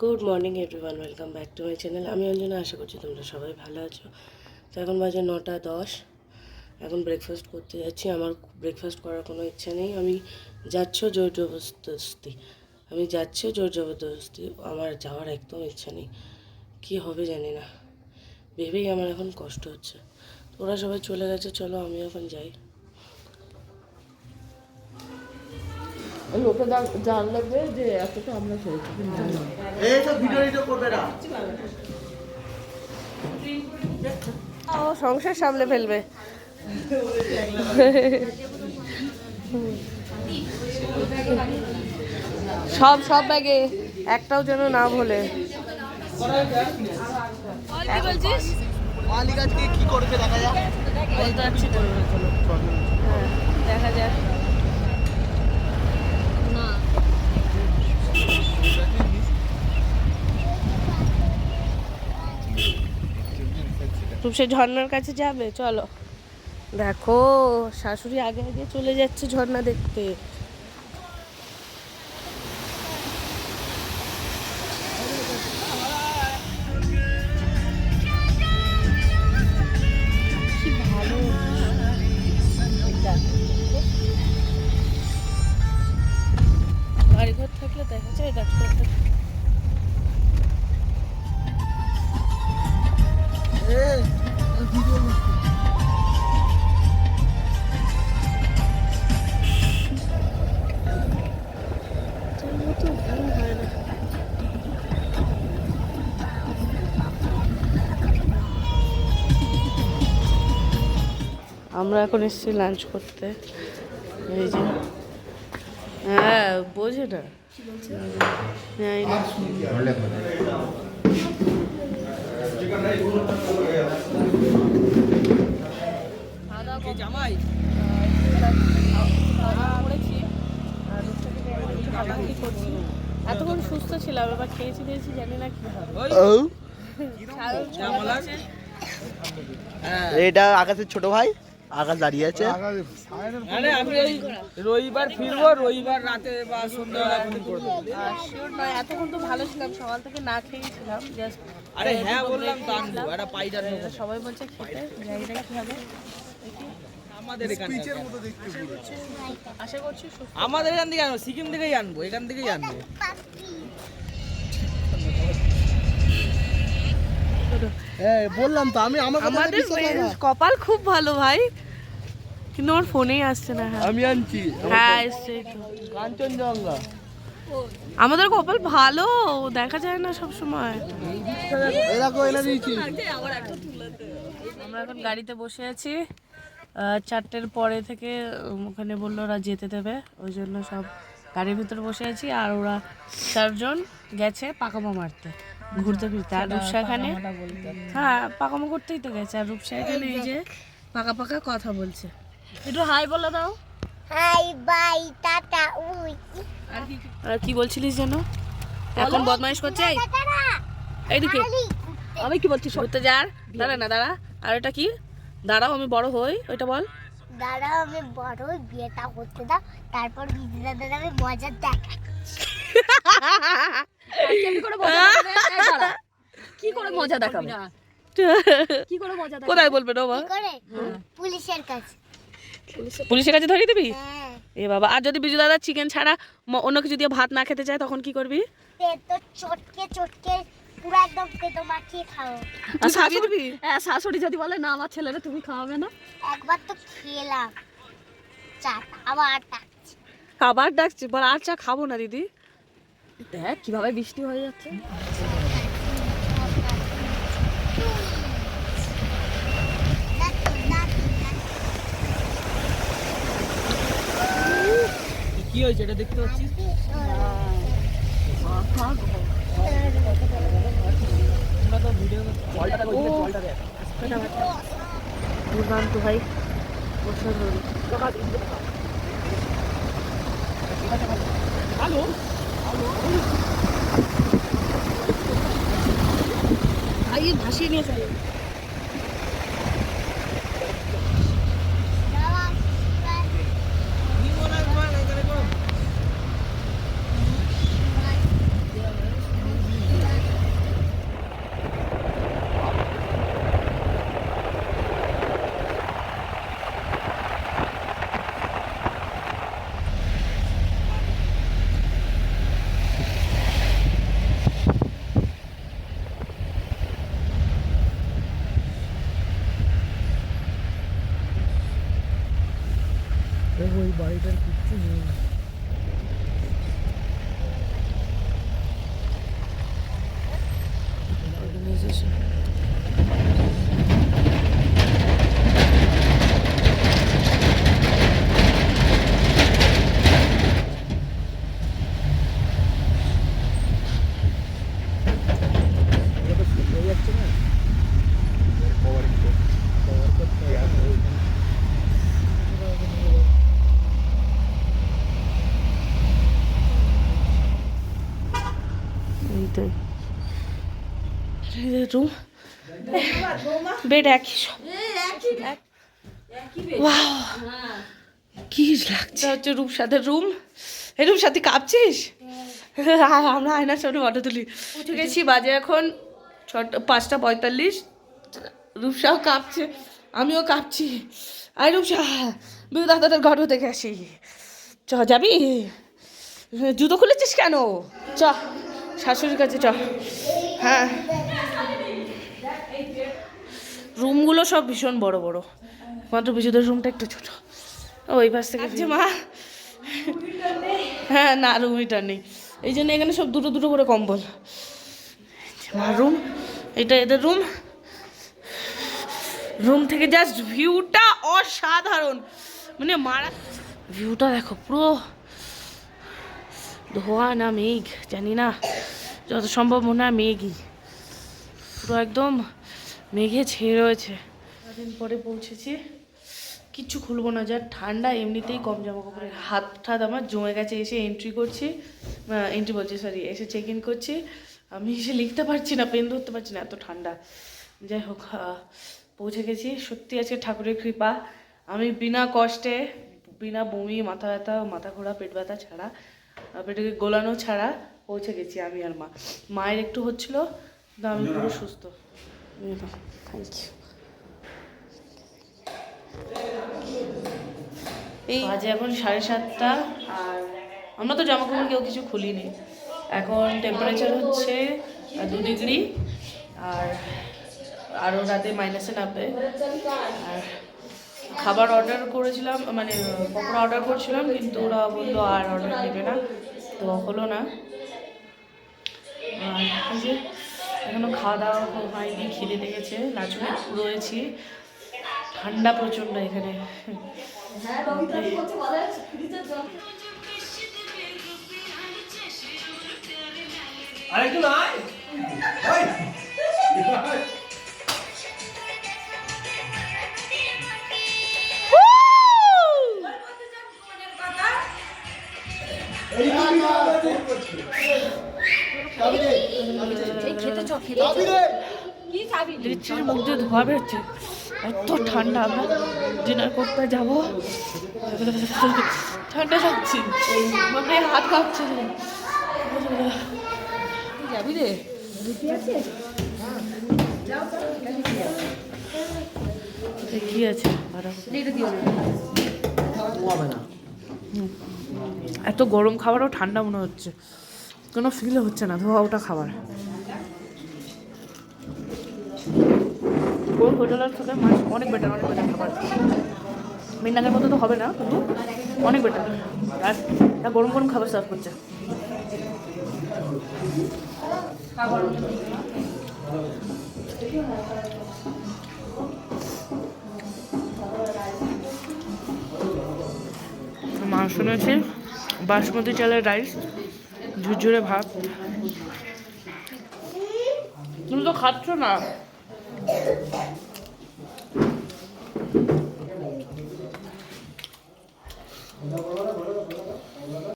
Good morning everyone welcome back to my channel আমি অঞ্জনা, আশা করছি তোমরা সবাই ভালো আছো। তো এখন বাজে নটা দশ। এখন ব্রেকফাস্ট করতে যাচ্ছি। আমার ব্রেকফাস্ট করার কোনো ইচ্ছা নেই। আমি যাচ্ছ জোর জবরদস্তি। আমি যাচ্ছি জোর জবরদস্তি। আমার যাওয়ার একদম ইচ্ছা নেই। কী হবে জানি না। ভেবেই আমার এখন কষ্ট হচ্ছে। ওরা সবাই চলে গেছে। চলো আমি এখন যাই। লোকে জান- জানলে যে এতটা আমরা খেয়েছি এইসব ভিডিও ভিডিও করবে না। ও সংসার সামলে ফেলবে। সব সব ব্যাগে একটাও যেন না ভোলে। মালিক আজকে কি করবে দেখা যাক। বলতে যাচ্ছি করবে চলো হ্যাঁ দেখা যাক তুমি সে ঝর্নার কাছে যাবে? চলো। দেখো শাশুড়ি আগে আগে চলে যাচ্ছে ঝর্ণা দেখতে। আমরা এখন এসেছি লাঞ্চ করতে। এই যে। হ্যাঁ বোঝে না। না। এতক্ষণ সুস্থ ছিলাম এবার খেয়েছি দিয়েছি জানি না কি হবে। এটা আকাশের ছোট ভাই? আকাশ দাঁড়িয়ে আছে। আরে আমি ওই রবিবার ফিরবো রবিবার রাতে বা সন্ধ্যাবেলা এতক্ষণ তো ভালো ছিলাম সকাল থেকে না খেয়েছিলাম জাস্ট আরে হ্যাঁ বললাম পাইডার সবাই বলছে খেতে জানি না কি হবে? আমাদের এখানে আশা করছি সুস্থ আমাদের এখান থেকে আনব সিকিম থেকেই আনব এখান থেকেই আনব। বললাম তো আমি আমাদের। কপাল খুব ভালো ভাই। কিন্তু আমার ফোনেই আসছে না হ্যাঁ। আমি আনছি। হ্যাঁ এসছে কাঞ্চনজঙ্ঘা। আমাদের কপাল ভালো দেখা যায় না সব সময় আমরা এখন গাড়িতে বসে আছি। চারটের পরে থেকে ওখানে বলল ওরা যেতে দেবে। ওই জন্য সব গাড়ির ভিতরে বসে আছি। আর ওরা চারজন গেছে পাকামো মারতে। ঘুরতে ফিরতে আর রূপসা এখানে হ্যাঁ পাকামো করতেই তো গেছে আর রূপসা এখানে এই যে পাকা পাকা কথা বলছে। একটু হাই বলে দাও। হাই বাই টাটা উই। আর কি বলছিলিস যেন? এখন বদমাইশ করছে? এই, এইদিকে আমি কি বলছি ঘুরতে যার দাঁড়া না দাঁড়া। আর এটা কি? দাঁড়াও আমি বড় হই ওইটা বল। দাঁড়াও আমি বড় হই, বিয়েটা করতে দাও। তারপর দিদি দাদার আমি মজা দেখা কি করে মজা দেখাবে? কি করে মজা কোথায় বলবে করে? পুলিশের কাছে। পুলিশের কাছে ধরিয়ে দিবি? হ্যাঁ। এ বাবা আর যদি বিজু দাদা চিকেন ছাড়া অন্য কিছু দিয়ে ভাত না খেতে চায় তখন কি করবি? চটকে চটকে পুরো একদম তেতো মাখিয়ে খাও। তুই দিবি? হ্যাঁ শাশুড়ি যদি বলে না আমার ছেলেরা তুমি খাওয়াবে না। একবার তো খেলাম। চাট আবার ডাকছি। খাবার ডাকছি? বল আর চা খাব না দিদি। দেখ কীভাবে বৃষ্টি হয়ে যাচ্ছে। কি হয়েছে এটা দেখতে ভিডিও দুর্দান্ত ভাই। অসাধারণ হ্যালো? ভাসিয়ে নিয়ে চলে। রুম বেড একই সব! কি লাগছে? হচ্ছে রূপসাদের রুম এই রূপসাদি কাঁপছিস? আমরা আয়নার সামনে ফটো তুলি। উঠে গেছি। বাজে এখন ছটা পাঁচটা পঁয়তাল্লিশ। রূপসাও কাঁপছে আমিও কাঁপছি। আয় রূপসা বিউ দাদাদের ঘরও দেখে আসি। চ যাবি? জুতো খুলেছিস কেন? চ শাশুড়ির কাছে চ। হ্যাঁ। রুমগুলো সব ভীষণ বড় বড়। মাত্র বিজুদের রুমটা একটু ছোট। ওই পাশ থেকে যে মা। হ্যাঁ না রুম হিটার নেই। এই জন্য এখানে সব দুটো দুটো করে কম্বল। মা রুম। এটা এদের রুম। রুম থেকে জাস্ট ভিউটা অসাধারণ। মানে মারা ভিউটা দেখো পুরো। ধোয়া না মেঘ জানি না। যত সম্ভব মনে হয় মেঘই। পুরো একদম মেঘে ছেয়ে রয়েছে। দিন পরে পৌঁছেছি। কিচ্ছু খুলবো না, যা ঠান্ডা, এমনিতেই কম জামা কাপড়ের হাত ঠাত আমার জমে গেছে, এসে এন্ট্রি করছি। এন্ট্রি বলছি সরি এসে চেক ইন করছি। আমি এসে লিখতে পারছি না পেন ধরতে পারছি না, এত ঠান্ডা। যাই হোক পৌঁছে গেছি। সত্যি আছে ঠাকুরের কৃপা। আমি বিনা কষ্টে, বিনা বমি, মাথা ব্যথা, মাথা ঘোরা, পেট ব্যথা ছাড়া পেটে গোলানো ছাড়া পৌঁছে গেছি আমি আর মা। মায়ের একটু হচ্ছিল, কিন্তু আমি পুরো সুস্থ। থ্যাংক ইউ এই বাজে এখন সাড়ে সাতটা, আর আমরা তো জামা কাপড় কেউ কিছু খুলিনি। এখন টেম্পারেচার হচ্ছে দু ডিগ্রি, আর আরও রাতে মাইনাসে নামবে। আর খাবার অর্ডার করেছিলাম মানে পকোড়া অর্ডার করছিলাম, কিন্তু ওরা বলল আর অর্ডার দেবে না, তো হলো না। আর এখনও খাওয়া দাওয়া হয়নি খিদে লেগেছে নাচুনে রয়েছি। ঠান্ডা প্রচণ্ড এখানে। আরেকটু নাই লিচির মুখ দিয়ে ধোয়া বেরোচ্ছে। এত ঠান্ডা আমরা ডিনার করতে যাব। ঠান্ডা লাগছে। মানে হাত কাঁপছে। যাবি রে? কি আছে? এত গরম খাবারও ঠান্ডা মনে হচ্ছে। কোনো ফিল হচ্ছে না ধোয়া ওটা খাবার। ওই হোটেলের থেকে মাছ অনেক বেটার অনেক বেটার খাবার। মিন্নাকের মতো তো হবে না কিন্তু অনেক বেটার আর এটা গরম গরম খাবার সার্ভ করছে। মাংস নিয়েছি বাসমতি চালের রাইস ঝুরঝুরে ভাত। তুমি তো খাচ্ছ না।